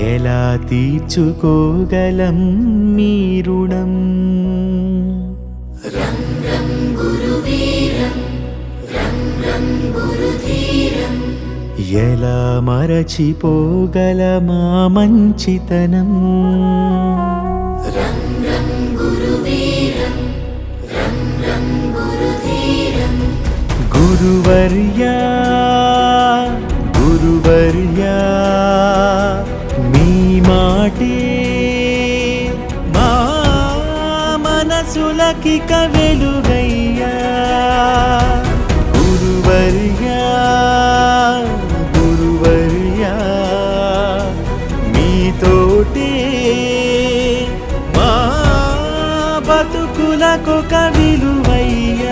ఎలా తీర్చుకోగలం మీ రుణం? ఎలా మరచిపోగలమా మంచితనం? గురువర్యా గురువర్యా సులకి కవెలు గురువర్యా గురువర్యా కవిలువయ్యా.